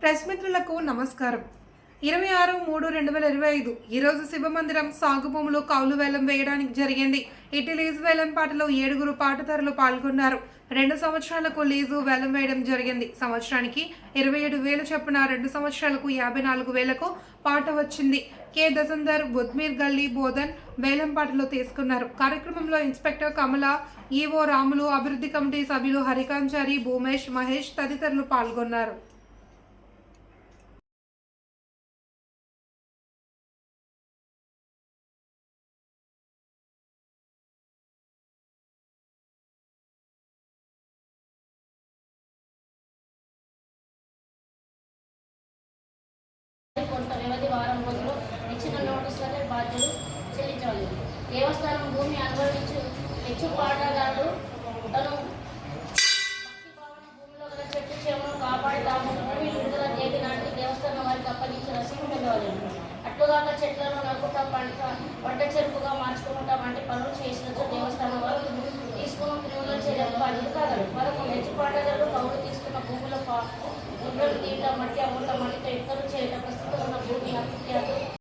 Press మిత్రులకు నమస్కారం. ఇరవై ఆరు మూడు రెండు వేల ఇరవై ఐదు ఈరోజు శివమందిరం సాగుభూములు కౌలు వేలం వేయడానికి జరిగింది. ఇటు లీజు వేలం పాటలో ఏడుగురు పాటదారులు పాల్గొన్నారు. రెండు సంవత్సరాలకు లీజు వేలం వేయడం జరిగింది. సంవత్సరానికి ఇరవై ఏడు వేలు చొప్పున రెండు సంవత్సరాలకు యాభై నాలుగు వేలకు పాట వచ్చింది. కె. దసందర్ బుద్మీర్ గల్లీ బోధన్ వేలం పాటలో తీసుకున్నారు. కార్యక్రమంలో ఇన్స్పెక్టర్ కమల ఈవో రాములు అభివృద్ధి కమిటీ సభ్యులు హరికాంచారి భూమేష్ మహేష్ తదితరులు పాల్గొన్నారు. కొంత వ్యవధి వారం రోజులు ఇచ్చిన నోటీసులపై బాధ్యులు చెల్లించాలి దేవస్థానం భూమి అనుభవించు హెచ్చు పాటగాడు తను భూమిలో గల చెట్టు చేమను కాపాడి తాము భూమి విడుదల తేదీ నాటికి దేవస్థానం వారికి అప్పగించి రసీదు పొందవాలి అట్లుగాక చెట్లను నవ్వుతా పంట పంట చెరుపుగా మార్చుకుంటా వంటి పనులు చేసినచో దేవస్థానం వారు తీసుకున్న క్రిమినల్ చర్యలకు బాధ్యత కాగలరు. మరొక హెచ్చు పాటగాడు కౌలు తీసుకున్న భూముల పా గుండ్రలు తీయటం మట్టి అమ్ముట మట్టితో ఇతరులు